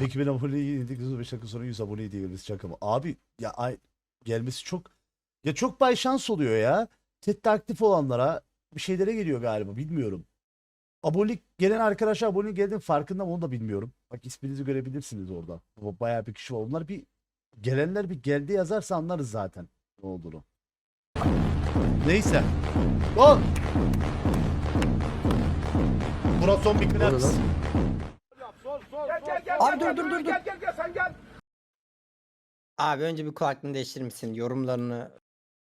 Peki ben aboneyi yedik 35 dakika sonra 100 aboneye diye gelmesi şaka mı? Abi ya ay, gelmesi çok ya çok bay şans oluyor ya. Chat'te aktif olanlara bir şeylere geliyor galiba bilmiyorum. Abonelik gelen arkadaşlar abonelik geldiğinin farkında mı onu da bilmiyorum. Bak isminizi görebilirsiniz orada. Bayağı bir kişi var. Onlar bir gelenler bir geldi yazarsa anlarız zaten ne olduğunu. Neyse. Gol. Burası son bir. Abi dur dur dur dur. Abi önce bir kulaklığını değiştirir misin? Yorumlarını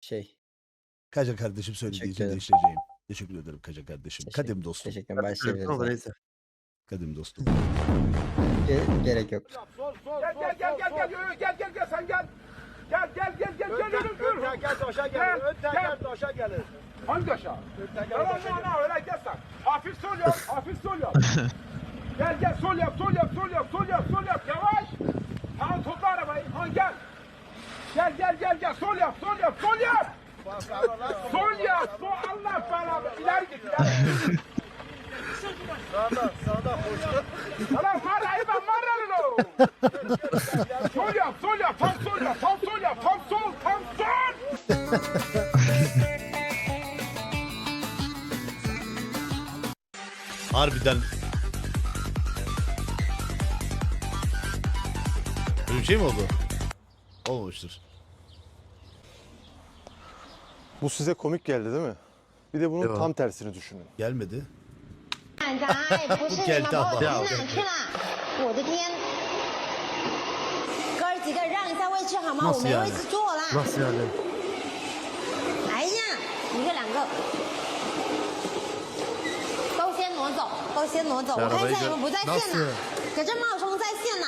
şey. Kaca kardeşim söylediği Teşekkür için ederim. değiştireceğim. Teşekkür ederim Kaca kardeşim. Teşekkür- Kadim dostum. Teşekkür ederim. Başlayabiliriz. Kadim dostum. Ge- gerek yok. Gel gel gel gel gel gel gel gel gel sen gel. Gel gel gel gel gel gel gel. Gel gel taşa Gel, gelir. Ön gel. teker taşa gelir. Hangi aşağı? Ön teker taşa gelir. öyle gel sen. Hafif sol yap, hafif sol yap. Gel gel sol yap, sol yap, sol yap, sol yap, sol yap. Yavaş. Tamam topla arabayı. Ha gel. Gel gel gel gel sol yap, sol yap, sol yap. Sol yap, sol Allah belanı. İleri git. Sağda sağda koştu. Ulan marayı ben marranın o. sol yap, sol yap, tam sol yap, tam sol yap, tam sol, tam sol. Harbiden. bir şey mi oldu? Olmamıştır. Bu size komik geldi değil mi? Bir de bunun tam tersini düşünün. Gelmedi. 站着，哎，不是你们把我逼哪去了？我的天！哥儿几个让一下位置好吗？我没位置坐了。 Nasıl yani? 哎呀，一个两个，都先挪走，都先挪走。我看一下你们不在线呢，可这冒充在线呢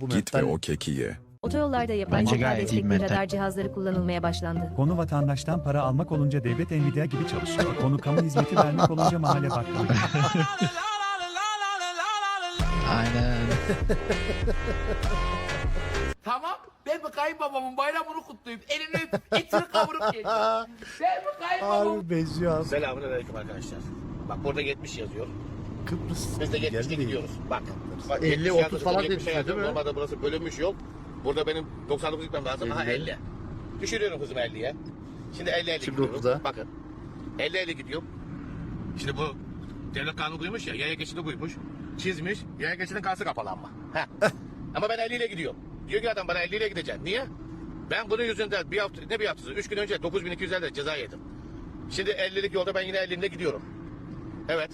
Bu Git ve mental- o keki ye. Otoyollarda yapay Bence zeka gayet iyi mental. radar cihazları kullanılmaya başlandı. Konu vatandaştan para almak olunca devlet Nvidia gibi çalışıyor. Konu kamu hizmeti vermek olunca mahalle bakmalı. Aynen. Tamam. Ben mi kayınbabamın bayramını kutlayıp elini öpüp etini kavurup yiyeceğim. Ben mi kayınbabam? Abi benziyor abi. Selamünaleyküm arkadaşlar. Bak burada 70 yazıyor. Kıbrıs. Biz de 70'te Geldi. gidiyoruz. Bak. bak 50, 70 30 yazıyor, falan 70'e yazıyor. değil mi? Normalde burası bölünmüş yol. Burada benim 99 gitmem lazım. Aha 50. Düşürüyorum hızımı 50'ye. Şimdi 50 50 Şimdi gidiyorum. 30'a. Bakın. 50 50 gidiyorum. Şimdi bu devlet kanunu koymuş ya. Yaya geçidi koymuş. Çizmiş. Yaya geçidin karşısı kapalı ama. Heh. ama ben 50 ile gidiyorum. Diyor ki adam bana 50 ile gideceksin. Niye? Ben bunun yüzünden bir hafta, ne bir haftası? 3 gün önce 9250 lira ceza yedim. Şimdi 50'lik yolda ben yine 50'inde gidiyorum. Evet.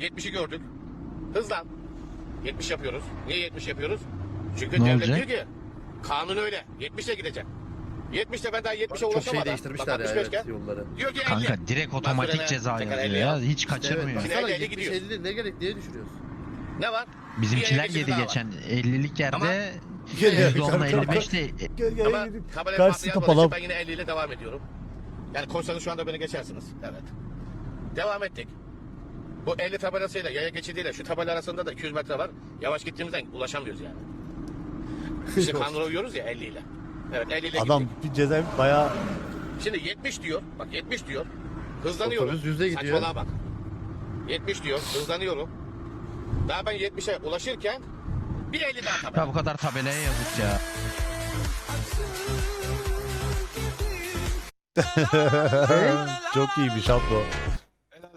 70'i gördük. Hızlan. 70 yapıyoruz. Niye 70 yapıyoruz? Çünkü Ne devlet olacak? diyor ki kanun öyle. 70'e gidecek. 70'te ben daha 70'e Çok ulaşamadan. şey değiştirmişler bak ya 65'ke evet yolları. Diyor ki 50. Kanka direkt otomatik frene ceza yazıyor 50 ya. Hiç Evet kaçırmıyor. 50 70 gidiyor. 50 ne gerek diye düşürüyoruz. Ne var? Bizimkiler yedi geçen 50'lik yerde gel, %10'la kalk, kalk, 55'te Gel, gel, Ama Karşısı patlayan kapalı. Ben yine 50 ile devam ediyorum. Yani koşsanız şu anda beni geçersiniz. Evet. Devam ettik. Bu 50 tabelasıyla yaya geçidiyle şu tabela arasında da 200 metre var. Yavaş gittiğimizden ulaşamıyoruz yani. İşte kanuna uyuyoruz ya 50 ile. Evet 50 ile Adam gittik. bir ceza bayağı Şimdi 70 diyor. Bak 70 diyor. Hızlanıyorum. Otobüs yüzde gidiyor. Saçmalığa bak. 70 diyor. Hızlanıyorum. Daha ben 70'e ulaşırken bir 50 daha tabela. ya bu kadar tabelaya yazık ya. çok iyiymiş ablo.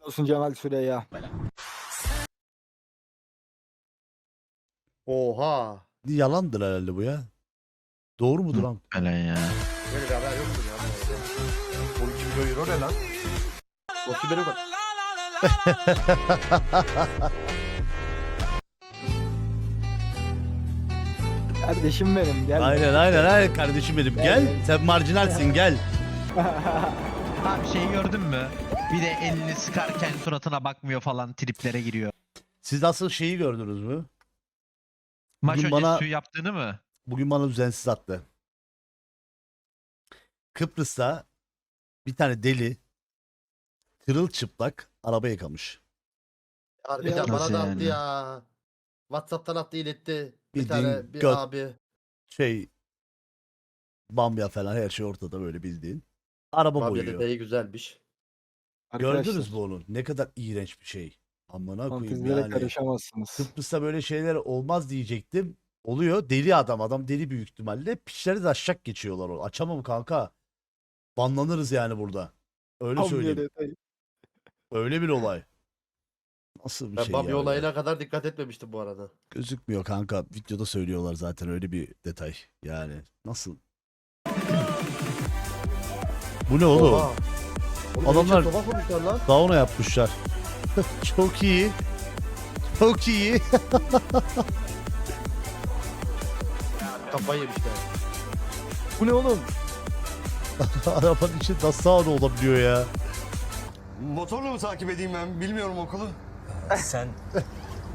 Olsun Cemal Süreyya. Oha. Yalandır herhalde bu ya. Doğru mudur lan? Öyle ya. Böyle bir haber yoktur ya. bu arada. 12 milyon euro ne lan? Benim bak. Kardeşim benim gel. Aynen aynen aynen kardeşim benim. Gel. Sen marjinalsin gel. Abi şey gördün mü? Bir de elini sıkarken suratına bakmıyor falan triplere giriyor. Siz nasıl şeyi gördünüz mü? Maç Bugün öncesi bana- suyu yaptığını mı? bugün bana düzensiz attı. Kıbrıs'ta bir tane deli kırılçıplak araba yıkamış. Harbiden bana Nasıl da attı ya. Whatsapp'tan attı iletti. Bir Bildiğin tane bir göt. abi. Şey bamya falan her şey ortada böyle bildiğin. Araba Abi boyuyor. dedeyi güzelmiş. Gördünüz mü onu? Ne kadar iğrenç bir şey. Amına koyayım yani. karışamazsınız. Kıbrıs'ta böyle şeyler olmaz diyecektim. Oluyor. Deli adam. Adam deli büyük ihtimalle. Piçleri de aşak geçiyorlar. o. Açamam kanka. Banlanırız yani burada. Öyle söyleyeyim. Öyle bir olay. Nasıl bir Ben şey Bambi ya? olayına kadar dikkat etmemiştim bu arada. Gözükmüyor kanka. Videoda söylüyorlar zaten öyle bir detay. Yani nasıl? Bu ne oğlum? Oha. Oğlum Adamlar- Adamlar... Koymuşlar lan. Sauna yapmışlar. Çok iyi. Çok iyi. Kafayı yemişler. Bu ne oğlum? Arabanın içi nasıl sauna olabiliyor ya? Motorla mı takip edeyim ben? Bilmiyorum okulu. Sen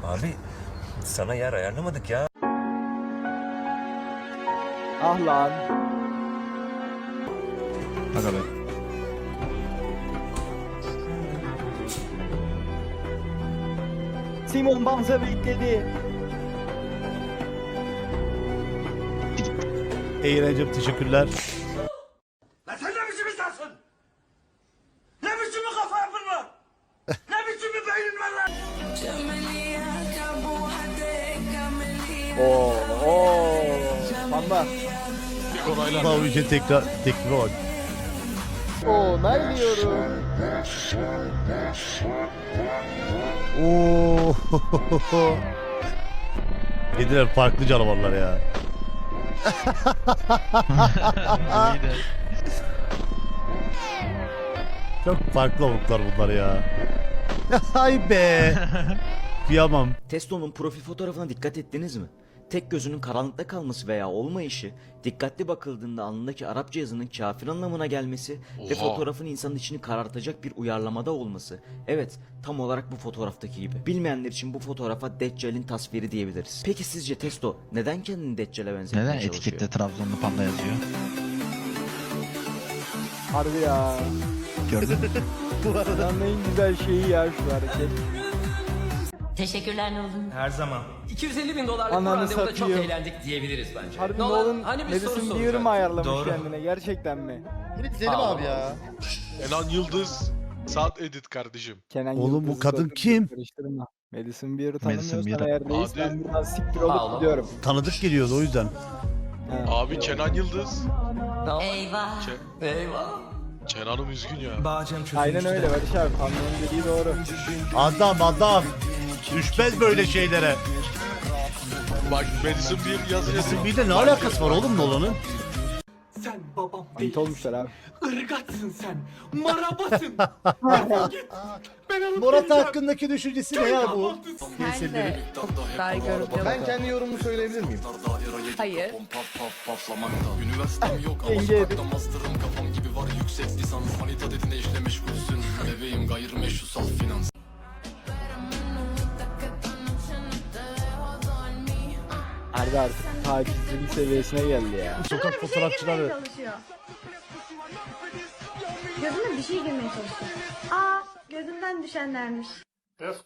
abi sana yer ayarlamadık ya. Ah lan. Aga be. Simon Banza bekledi. Eğlencem teşekkürler. Lan sen ne biçim insansın? Ne biçim bir kafa yapın var? ne biçim bir beynin var lan? Oo, oo. Panda. Daha için tekrar tekrar bak. Diyorum? Oo. Kediler farklı canavarlar ya. Çok farklı avuklar bunlar ya. Ay be. Kıyamam. Testo'nun profil fotoğrafına dikkat ettiniz mi? Tek gözünün karanlıkta kalması veya olmayışı, dikkatli bakıldığında alnındaki Arapça yazının kafir anlamına gelmesi ve fotoğrafın insanın içini karartacak bir uyarlamada olması. Evet, tam olarak bu fotoğraftaki gibi. Bilmeyenler için bu fotoğrafa Deccal'in tasviri diyebiliriz. Peki sizce Testo neden kendini Deccal'e benzetmeye Neden çalışıyor? etikette Trabzonlu panda yazıyor? Harbi ya. Gördün mü? Dünyanın en güzel şeyi ya şu hareket. Teşekkürler Nolan. Her zaman. 250 bin dolarlık Ananı bu randevuda çok eğlendik diyebiliriz bence. Harbi Nolan, Nolan hani bir soru Madison. Beer'ı mı ayarlamış Doğru. kendine? Gerçekten mi? Yine Selim abi ya. Kenan Yıldız. Saat edit kardeşim. Kenan Oğlum bu kadın sakın kim? Karıştırma. Madison Beer'ı tanımıyorsan Beer. eğer reis ben buradan siktir olup gidiyorum. Tanıdık geliyordu o yüzden. Ha. Abi Kenan Yıldız. Eyvah. Eyvah. Kenan'ım üzgün ya. Bağcım Aynen öyle Barış abi. Panda'nın dediği doğru. Adam adam. Düşmez böyle şeylere. Bak Madison bir yazı Bizim bir de ne alakası var oğlum Nolan'ın? Sen babam Ant olmuşlar abi. ırgatsın sen. Marabasın. ben alıp Murat geleceğim. hakkındaki düşüncesi ne ya bu? Sen de. Ben kendi yorumumu söyleyebilir miyim? Hayır. Yenge edit. Harbi artık takipçilik seviyesine geldi ya. Sokak fotoğrafçıları. çalışıyor. Gözüme bir şey girmeye çalışıyor. Aa gözümden düşenlermiş.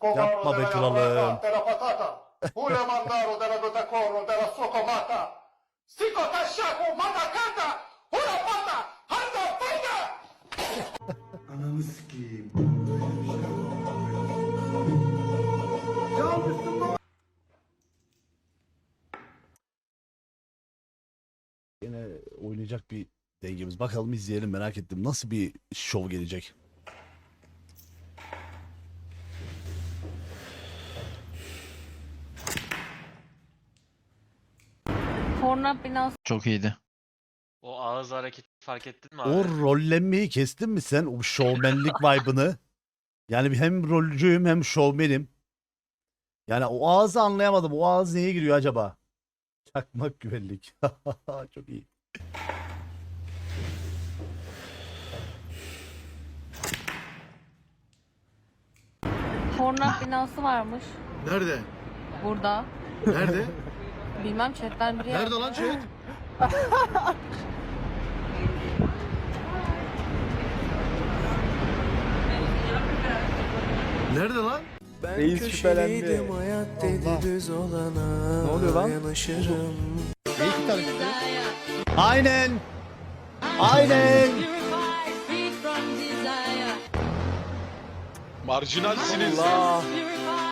Yapma be kralım. Pure mandaro oynayacak bir dengemiz. Bakalım izleyelim merak ettim. Nasıl bir şov gelecek? Binası Çok iyiydi. O ağız hareketi fark ettin mi O rollenmeyi kestin mi sen? O şovmenlik vibe'ını. Yani hem rolcüyüm hem şovmenim. Yani o ağzı anlayamadım. O ağız neye giriyor acaba? Çakmak güvenlik. Çok iyi. Porno binası varmış Nerede? burada. Nerede? Bilmem chatten biri Nerede lan chat? Nerede lan? Reis şüphelendi. Ne oluyor lan? Aynen. Aynen. Marjinalsiniz.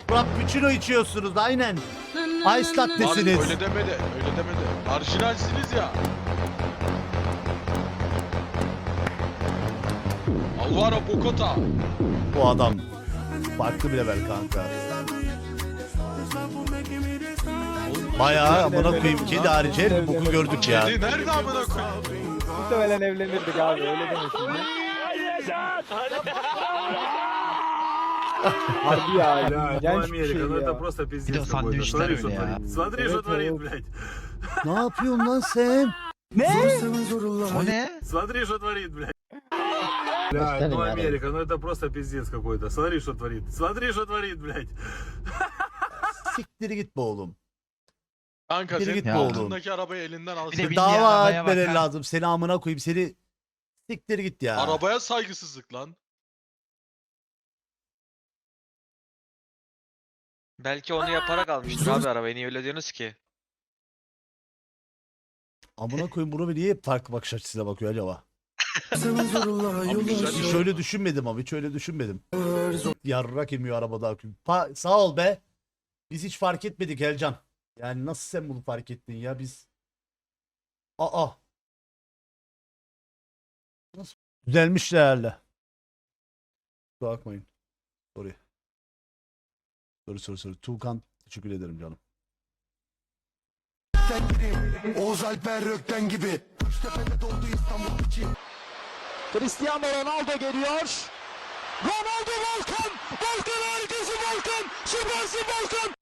Frappuccino içiyorsunuz aynen. Ice latte'siniz. öyle demedi. Öyle demedi. Marjinalsiniz ya. Alvaro Bokota. Bu adam farklı bir level kanka. Bayağı amına koyayım kedi harici her boku gördük ya. Kedi nerede amına koyayım? Muhtemelen evlenirdik abi öyle deme şimdi. Harbi ya. Genç bir şey ya. Bir de sandviçler öyle ya. Evet, evet. Ne yapıyorsun lan sen? O ne? Смотри, что творит, блядь. Блядь, ну Америка, ну это просто пиздец какой-то. Смотри, что творит. Смотри, что творит, блядь. Siktir git be oğlum. Kanka Biri senin git be oğlum. altındaki arabayı elinden Bir de alsın. bindiği Dava arabaya etmeleri bak ha. lazım. Seni amına koyayım seni. Siktir git ya. Arabaya saygısızlık lan. Belki onu yaparak almıştır abi arabayı. Niye öyle diyorsunuz ki? Amına koyayım bunu bir niye farklı bakış açısıyla bakıyor acaba? Hiç bir öyle düşünmedim abi. Hiç öyle düşünmedim. Yarrak emiyor arabada. Pa- sağ ol be. Biz hiç fark etmedik Elcan. Yani nasıl sen bunu fark ettin ya biz. Aa. Nasıl? Düzelmiş herhalde. Kusura bakmayın. Sorry. Sorry sorry sorry. Tuğkan teşekkür ederim canım. Oğuz Alper Rökten gibi. Cristiano Ronaldo geliyor. Ronaldo Volkan! Volkan harikası Volkan! Süpersin Volkan!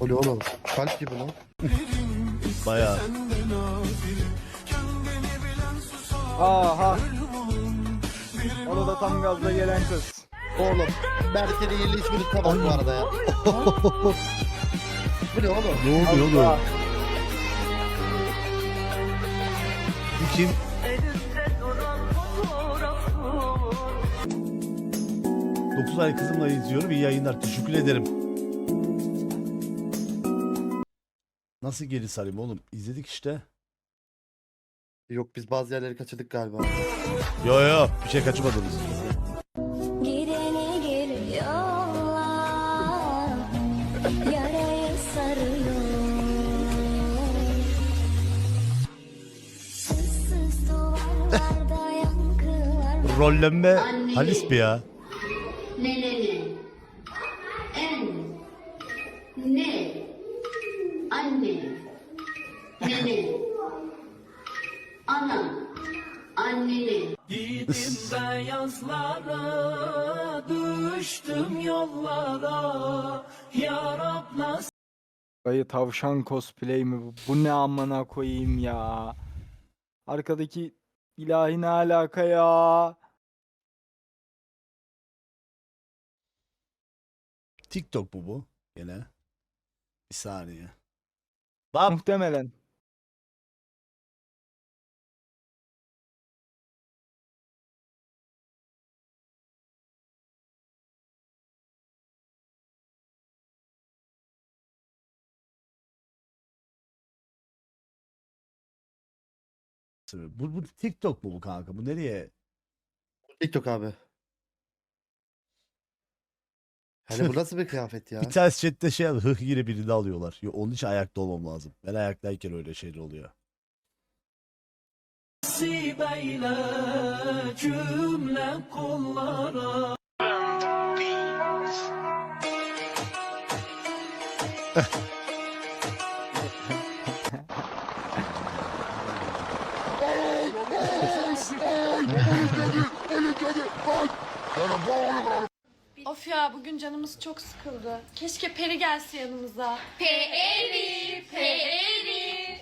Oluyor oğlum. Kalp gibi lan. Bayağı. Aha. O da tam gazla gelen kız. Oğlum. Berke'de yerli ismini tabak bu arada ya. Bu ne oğlum? Ne oluyor oğlum? Bu kim? Dokuz ay kızımla izliyorum. İyi yayınlar. Teşekkür ederim. Nasıl geri sarayım oğlum? İzledik işte. Yok biz bazı yerleri kaçırdık galiba. Yo yo bir şey kaçırmadınız. Girene gir yolla Yarayı sarıyor Sessiz duvarlarda yankılar Rollenme Halis bir ya. Ne Annene Dayı tavşan cosplay mi bu? Bu ne amına koyayım ya. Arkadaki ilahi ne alaka ya? TikTok bu bu. Gene. Bir saniye. Bak Muhtemelen. Bu, bu TikTok bu bu kanka. Bu nereye? TikTok abi. Hani bu nasıl bir kıyafet ya? Bir ters chatte şey yazıyor. Hıh yine birini alıyorlar. Yo, onun için ayakta olmam lazım. Ben ayaktayken öyle şeyler oluyor. Of ya bugün canımız çok sıkıldı. Keşke Peri gelse yanımıza. Peri, Peri.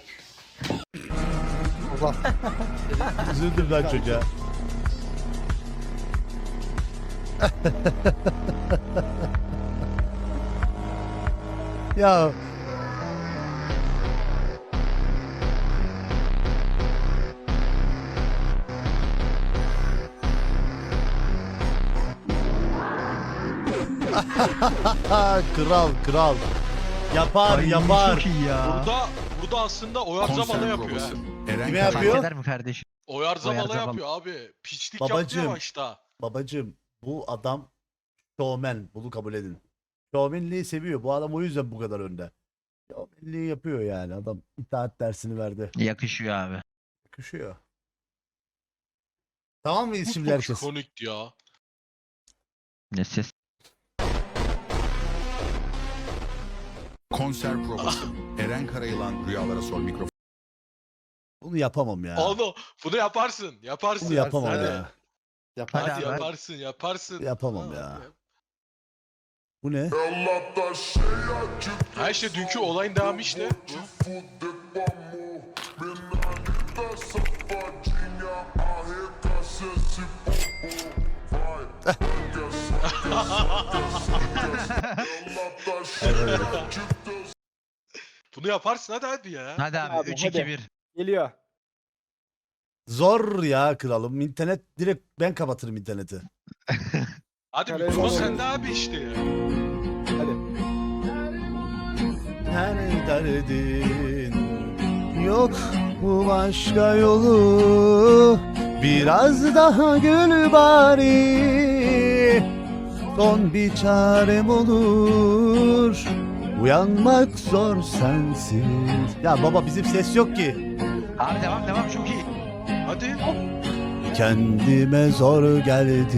Üzüldüm lan çocuğa. ya kral kral. Yapar Ay, yapar. Çok iyi ya. Burada burada aslında Oyarzabala yapıyor ha. Kime Fark yapıyor? eder mi kardeşim? Oyarzabala Oyarzabal. yapıyor abi. Piçlik Babacım. yapmıyor başta. Babacım bu adam showman. Bunu kabul edin. Showmanliği seviyor. Bu adam o yüzden bu kadar önde. Showmanliği yapıyor yani. Adam itaat dersini verdi. Yakışıyor abi. Yakışıyor. Tamam mı Bu şimdi çok herkes? ikonik ya. Ne ses? Konser provası. Eren Karayılan Rüyalara Sor mikrofon. Bunu yapamam ya. Onu bunu yaparsın. Yaparsın. Bunu yapamam Hadi. ya. Yapar. Hadi abi. yaparsın yaparsın. Yapamam ya. yap. Bu ne? Ha işte dünkü olayın devamı işte. Bunu yaparsın hadi hadi ya. Hadi abi, Abi, 3 hadi. 2 1. Geliyor. Zor ya kralım. İnternet direkt ben kapatırım interneti. Hadi Kaleye mikrofon bak. sende abi işte ya. Hadi. Her derdin yok bu başka yolu Biraz daha gül bari Son bir çarem olur Uyanmak zor sensiz. Ya baba bizim ses yok ki. Abi devam devam çok iyi. Hadi. Kendime zor geldi.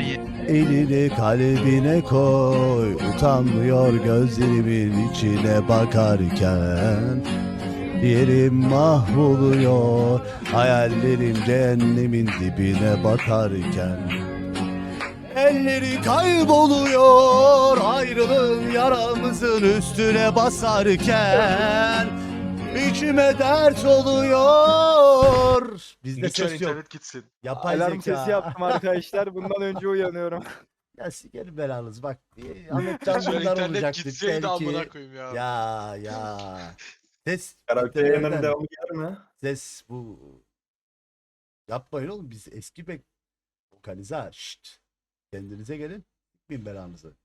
İyi. Elini kalbine koy. Utanmıyor gözlerimin içine bakarken. Yerim mahvoluyor. Hayallerim cehennemin dibine batarken Elleri kayboluyor Ayrılığın yaramızın üstüne basarken İçime dert oluyor Bizde Lütfen ses yok internet gitsin. Yapay Alarm zeka. sesi yaptım arkadaşlar. Bundan önce uyanıyorum. Ya sikerim belanız bak. e, Lütfen bunlar internet olacaktı. gitseydi amına Belki. koyayım ya. Ya ya. Ses. Karakter internetten. devamı gelir mi? Ses bu. Yapmayın oğlum biz eski bek. Vokalize ha, şşt. Kendinize gelin. Bin belanızı.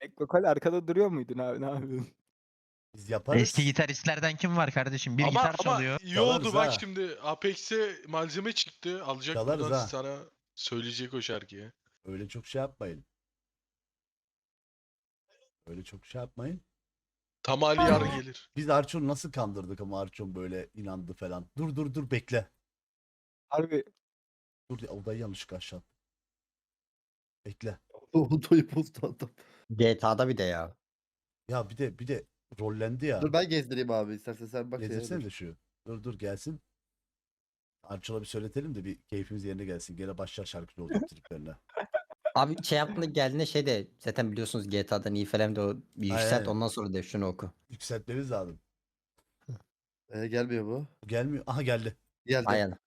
Eklokal arkada duruyor muydun abi? Ne yapıyorsun? Biz yaparız. Eski gitaristlerden kim var kardeşim? Bir ama, gitar ama çalıyor. iyi Çalarız oldu bak ha. şimdi Apex'e malzeme çıktı. Alacak Çalarız buradan ha. sana söyleyecek o şarkıyı. Öyle çok şey yapmayın. Öyle çok şey yapmayın. Tam Ali Yar gelir. Biz Arçon'u nasıl kandırdık ama Arçon böyle inandı falan. Dur dur dur bekle. Harbi Dur odayı yanlışlıkla aşağı. attım. Bekle. Otoyu bozdu adam. GTA'da bir de ya. Ya bir de bir de rollendi ya. Dur ben gezdireyim abi istersen sen bak. Gezdirsene de şu. Dur dur gelsin. Arçon'a bir söyletelim de bir keyfimiz yerine gelsin. Gene başlar şarkıcı olacak triplerine. Abi şey yaptığında geldiğinde şey de zaten biliyorsunuz GTA'dan iyi falan de o bir Aynen. yükselt ondan sonra de şunu oku. Yükseltmemiz lazım. Ee, gelmiyor bu. Gelmiyor. Aha geldi. Geldi. Aynen.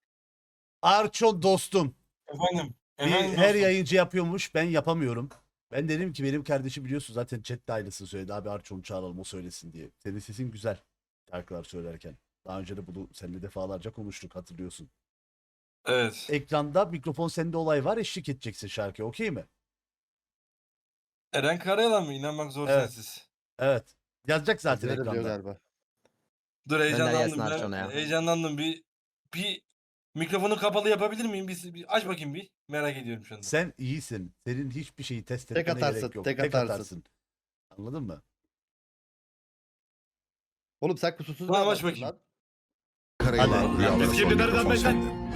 Arçon dostum. Efendim. Bir, her yayıncı yapıyormuş. Ben yapamıyorum. Ben dedim ki benim kardeşim biliyorsun zaten chat de aynısını söyledi. Abi Arçon'u çağıralım o söylesin diye. Senin sesin güzel. Şarkılar söylerken. Daha önce de bunu seninle defalarca konuştuk hatırlıyorsun. Evet. Ekranda mikrofon sende olay var eşlik edeceksin şarkıya okey mi? Eren Karayalan mı? İnanmak zor Evet. sensiz. Evet. Yazacak zaten Ezbere biliyor ekranda. galiba. Dur heyecanlandım Arçon'a ya. ben. Heyecanlandım bir bir mikrofonu kapalı yapabilir miyim? Bir, bir aç bakayım bir. Merak ediyorum şu anda. Sen iyisin. Senin hiçbir şeyi test Tek etmene atarsın, gerek yok. tek Tek atarsın. Anladın mı? Oğlum sen kusursuz ne aç bakayım. lan? Karayılan Hadi. Rüyalara Sor Şimdi nereden beklen-.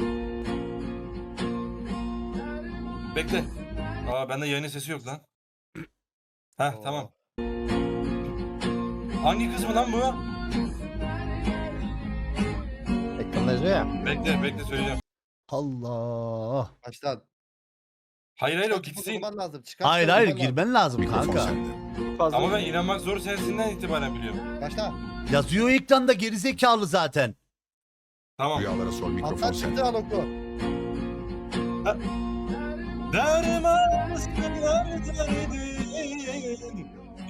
Bekle. Aa bende yayının sesi yok lan. Heh Oo. tamam. Hangi kısmı lan bu? Yazıyor ya. Bekle bekle söyleyeceğim. Allah. Baştan. Hayır hayır o gitsin. bulman lazım. Çıkart, Hayır hayır girmen lazım kanka. Fazla Ama ben inanmak zor sensinden itibaren biliyorum. Başla. Yazıyor ekranda gerizekalı zaten. Tamam. Rüyalara Sor mikrofon Alttan sende. çıktı al oku. Dermansınlar derdin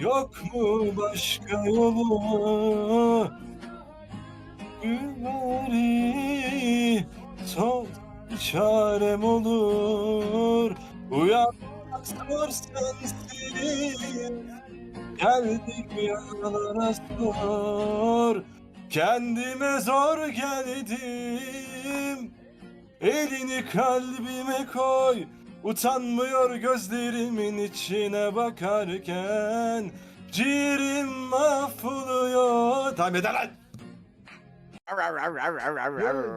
Yok mu başka yolu Gülleri Son çarem olur. Uyanmak zor sensin. Geldik rüyalara sor. Kendime zor geldim. Elini kalbime koy. Utanmıyor gözlerimin içine bakarken. Ciğerim mahvoluyor. Tamam yeter lan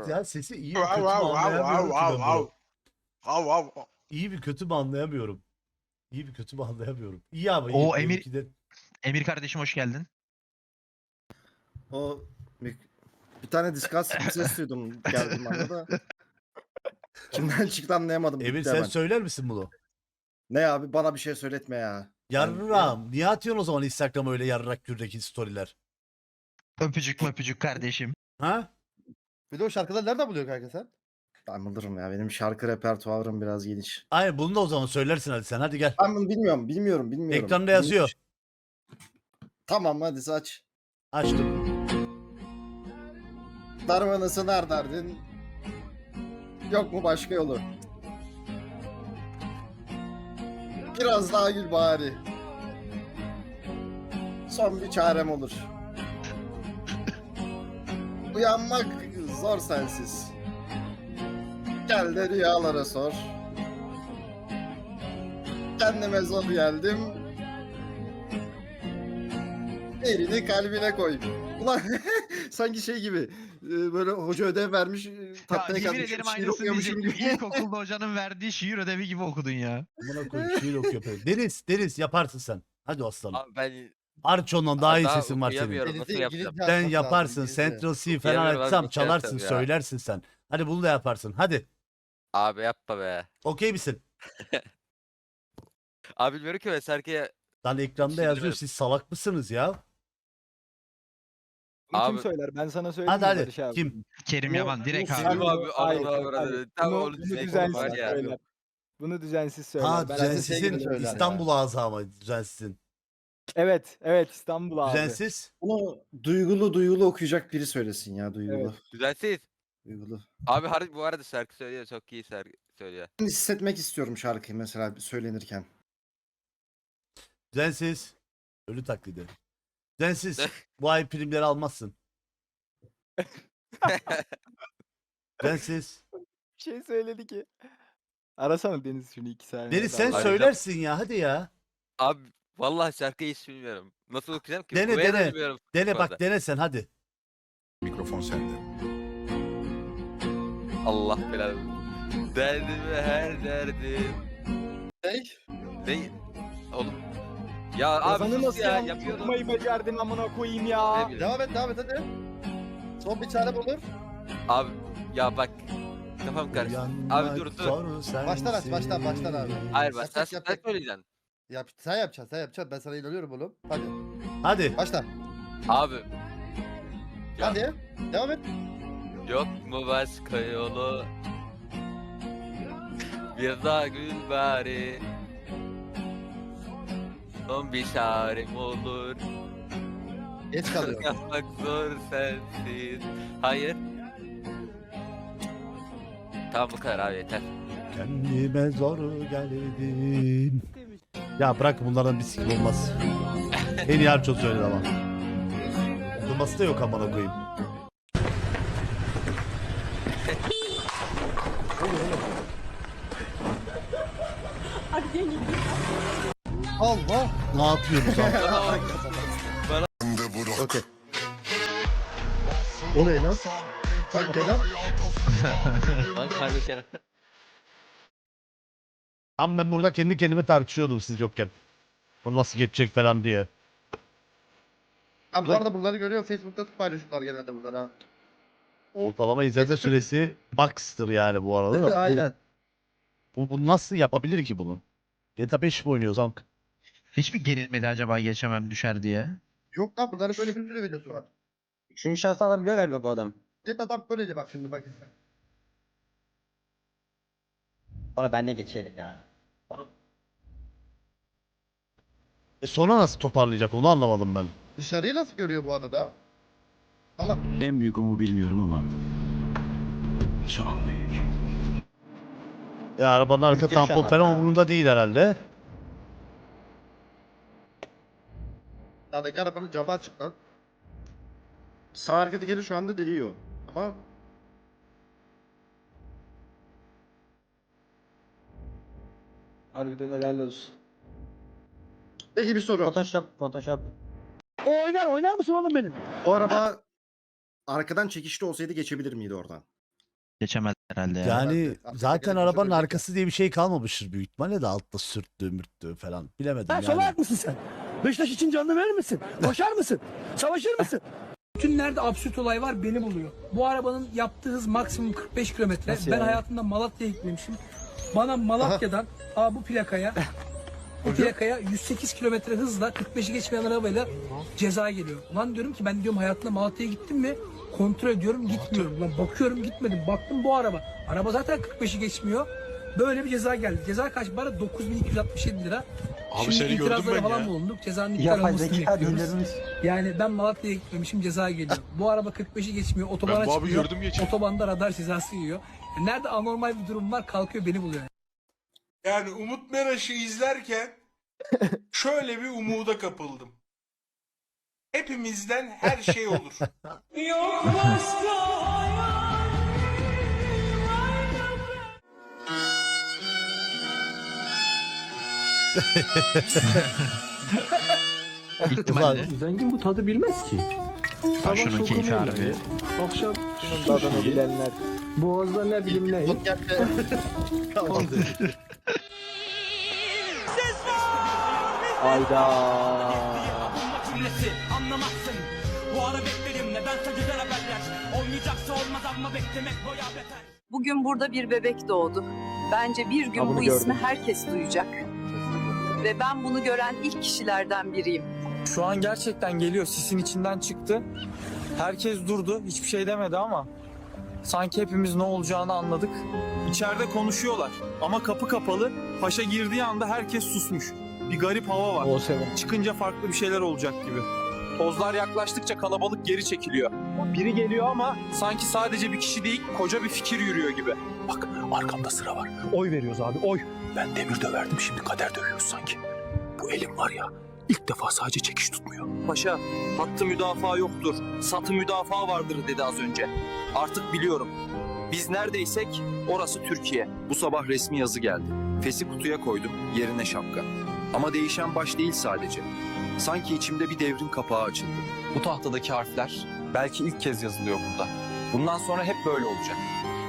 Ya, ya sesi iyi mi kötü mü anlayamıyorum ki ben bunu. İyi bir kötü mü anlayamıyorum. İyi bir kötü mü anlayamıyorum. İyi ama iyi. O benimki Emir- de- Emir kardeşim hoş geldin. O mik- bir tane diskas bir ses duydum geldim bana da. Kimden çıktı anlayamadım. Emir gitti sen hemen. söyler misin bunu? Ne abi bana bir şey söyletme ya. Yarram. Niye atıyorsun o zaman Instagram'a öyle yarrak kürdeki storyler? Öpücük öpücük kardeşim. Ha? Bir de o şarkıları nereden buluyor kanka sen? Ben bulurum ya benim şarkı repertuarım biraz geniş. Aynen bunu da o zaman söylersin hadi sen hadi gel. Ben bunu bilmiyorum bilmiyorum bilmiyorum. Ekranda yazıyor. Tamam hadi aç. Açtım. Darmanı sınar derdin. Yok mu başka yolu? Biraz daha gül bari. Son bir çarem olur. Uyanmak zor sensiz. Gel de rüyalara sor. Kendime zor geldim. Elini kalbine koy. Ulan sanki şey gibi e, böyle hoca ödev vermiş e, Ya tahtaya yemin kalmış ederim şiir okuyormuşum gibi. İlkokulda hocanın verdiği şiir ödevi gibi okudun ya. Amına koyayım şiir okuyor. Deniz, Deniz yaparsın sen. Hadi aslanım. Abi ben Arçon'dan daha iyi daha sesin var senin. Nasıl yapacağım? Sen yaparsın. Central C falan abi, nasıl çalarsın, ya? söylersin sen. Hadi bunu da yaparsın. Hadi. Abi yapma be. Okey misin? Abi bilmiyorum ki ben Serki'ye Lan ekranda yazıyor. Siz salak mısınız ya? Abi- söyler? Ben sana söyleyeyim Hadi hadi. Kim? Kerim Bunu- Yaman direkt bunu abi. Selim abi Hayır, abi abi hayır. abi. Tam Bunu- onu bunu diyecektim düzensiz ya. söyler. Bunu düzensiz söyler. Ha Ben- düzensizin. İstanbul ağzı ama düzensizin. Evet, evet İstanbul abi. Düzensiz. Bunu duygulu duygulu okuyacak biri söylesin ya duygulu. Evet. Düzensiz. Duygulu. Abi harbi bu arada şarkı söylüyor. Çok iyi şarkı söylüyor. Ben hissetmek istiyorum şarkıyı mesela söylenirken. Düzensiz. Ölü taklidi. Düzensiz. Bu ay primleri almazsın. Düzensiz. Bir şey söyledi ki. Arasana Deniz şunu iki saniye. Deniz sen Arayacağım. söylersin ya hadi ya. Abi vallahi şarkıyı hiç bilmiyorum. Nasıl okuyacağım ki? Dene, da dene. bilmiyorum Dene bak arada. dene sen hadi. Mikrofon sende. Allah belanı. Derdimi her derdim. Ne? Ne? Oğlum. Ya abi sus nasıl ya yanlış yapıyordum. okumayı becerdin amına koyayım ya. Ne bileyim. Devam et devam et hadi. Son bir çare olur. Abi ya bak. Kafam karıştı. Abi dur dur. Baştan aç, baştan, baştan abi. Hayır bak sen, Yapacak, sen yapacak. söyleyeceksin. Yap, sen yapacaksın sen yapacaksın. Ben sana inanıyorum oğlum. Hadi. Hadi. Başla. Abi Ya. Hadi. Devam et. yok mu başka yolu? Bir daha gül bari. Son bir çarem olur. Geç kalıyor. Yapmak zor sensiz. Hayır. Tamam bu kadar abi yeter. Kendime zor geldim. Ya bırak bunlardan bir sikim olmaz. en iyi Arço söyledi ama. Okuması da yok amına koyayım. Allah. Ne yapıyoruz abi? Okey. O ne lan? Bak Kenan. Lan kardeşim. Tam ben burada kendi kendime tartışıyordum siz yokken. Bu nasıl geçecek falan diye. Abi bu arada bunları görüyorum. Facebook'ta paylaşıyorlar genelde bunları ha. Ortalama izleme süresi max'tır yani bu arada. Aynen. Bu, bu nasıl yapabilir ki bunu? GTA 5 mi oynuyoruz Hank? Hiç mi gerilmedi acaba geçemem düşer diye? Yok lan bunların böyle bir sürü videosu var. Üçüncü şahsı alabiliyor galiba bu adam. Jet adam böyleydi bak şimdi bak. Sonra ben de geçelim ya. E sonra nasıl toparlayacak onu anlamadım ben. Dışarıyı nasıl görüyor bu arada? Ama En büyük umu bilmiyorum ama. Çok büyük. Ya arabanın arka tampon falan umurunda değil herhalde. sağdaki arabanın camı açık lan. Sağ hareketi geri şu anda deliyor. Ama Harbiden helal olsun. peki bir soru. Photoshop, Photoshop. Oynar oynar mısın oğlum benim? O araba arkadan çekişli olsaydı geçebilir miydi oradan? Geçemez herhalde ya. Yani Artık- zaten gerek arabanın yok. arkası diye bir şey kalmamıştır büyük ihtimalle de altta sürttüğü mürttüğü falan. Bilemedim Ha, yani. salak mısın sen? Beşiktaş için canını verir misin? Koşar mısın? Savaşır mısın? Bütün nerede absürt olay var beni buluyor. Bu arabanın yaptığı hız maksimum 45 kilometre. Ben yani? hayatımda Malatya'ya gitmemişim. Bana Malatya'dan aa bu plakaya bu plakaya 108 kilometre hızla 45'i geçmeyen arabayla ceza geliyor. Ulan diyorum ki ben diyorum hayatımda Malatya'ya gittim mi? Kontrol ediyorum gitmiyorum. Lan bakıyorum gitmedim. Baktım bu araba. Araba zaten 45'i geçmiyor. Böyle bir ceza geldi. Ceza kaç para? 9267 lira. Abi Şimdi itirazlara falan bulunduk. Cezanın iptal olmasını bekliyoruz. Yani ben Malatya'ya gitmemişim ceza geliyor. Bu araba 45'i geçmiyor. Otobana çıkıyor. Otobanda radar cezası yiyor. Nerede anormal bir durum var kalkıyor beni buluyor. Yani Umut Meraş'ı izlerken şöyle bir umuda kapıldım. Hepimizden her şey olur. İhtimalle. Zengin bu tadı bilmez ki. Ha, şunun keyfi harbi. Akşam tadını bilenler. Boğazda ne bileyim ne. Hayda. Anlamazsın. Bu ara bekledim nedense güzel haberler. Olmayacaksa olmaz ama beklemek boya beter. Bugün burada bir bebek doğdu. Bence bir gün Ha, bunu bu gördüm. ismi herkes duyacak. Ve ben bunu gören ilk kişilerden biriyim. Şu an gerçekten geliyor. Sisin içinden çıktı. Herkes durdu. Hiçbir şey demedi ama sanki hepimiz ne olacağını anladık. İçeride konuşuyorlar ama kapı kapalı. Paşa girdiği anda herkes susmuş. Bir garip hava var. Çıkınca farklı bir şeyler olacak gibi. Tozlar yaklaştıkça kalabalık geri çekiliyor. Biri geliyor ama sanki sadece bir kişi değil, koca bir fikir yürüyor gibi. Bak arkamda sıra var. Oy veriyoruz abi, oy. Ben demir döverdim, şimdi kader dövüyoruz sanki. Bu elim var ya, ilk defa sadece çekiş tutmuyor. Paşa, hattı müdafaa yoktur, satı müdafaa vardır dedi az önce. Artık biliyorum. Biz neredeysek orası Türkiye. Bu sabah resmi yazı geldi. Fesi kutuya koydum, yerine şapka. Ama değişen baş değil sadece. Sanki içimde bir devrin kapağı açıldı. Bu tahtadaki harfler belki ilk kez yazılıyor burada. Bundan sonra hep böyle olacak.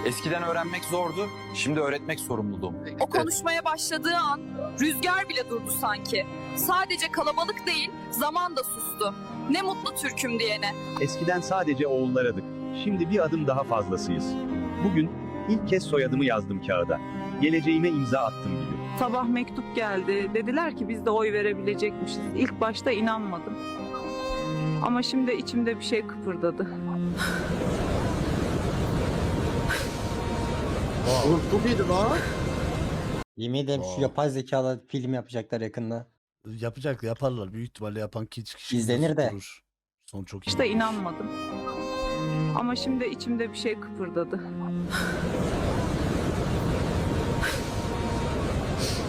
Eskiden öğrenmek zordu, şimdi öğretmek sorumluluğum. O konuşmaya başladığı an rüzgar bile durdu sanki. Sadece kalabalık değil, zaman da sustu. Ne mutlu Türk'üm diyene. Eskiden sadece oğullarıdık. Şimdi bir adım daha fazlasıyız. Bugün ilk kez soyadımı yazdım kağıda. Geleceğime imza attım gibi. Sabah mektup geldi. Dediler ki biz de oy verebilecekmişiz. İlk başta inanmadım. Ama şimdi içimde bir şey kıpırdadı. Oğlum çok iyiydi lan. Yemin ederim şu yapay zekalı film yapacaklar yakında. Yapacak yaparlar. Büyük ihtimalle yapan kişi kişi İzlenir de. durur. Son çok iyi. İşte inanmadım. Ama şimdi içimde bir şey kıpırdadı.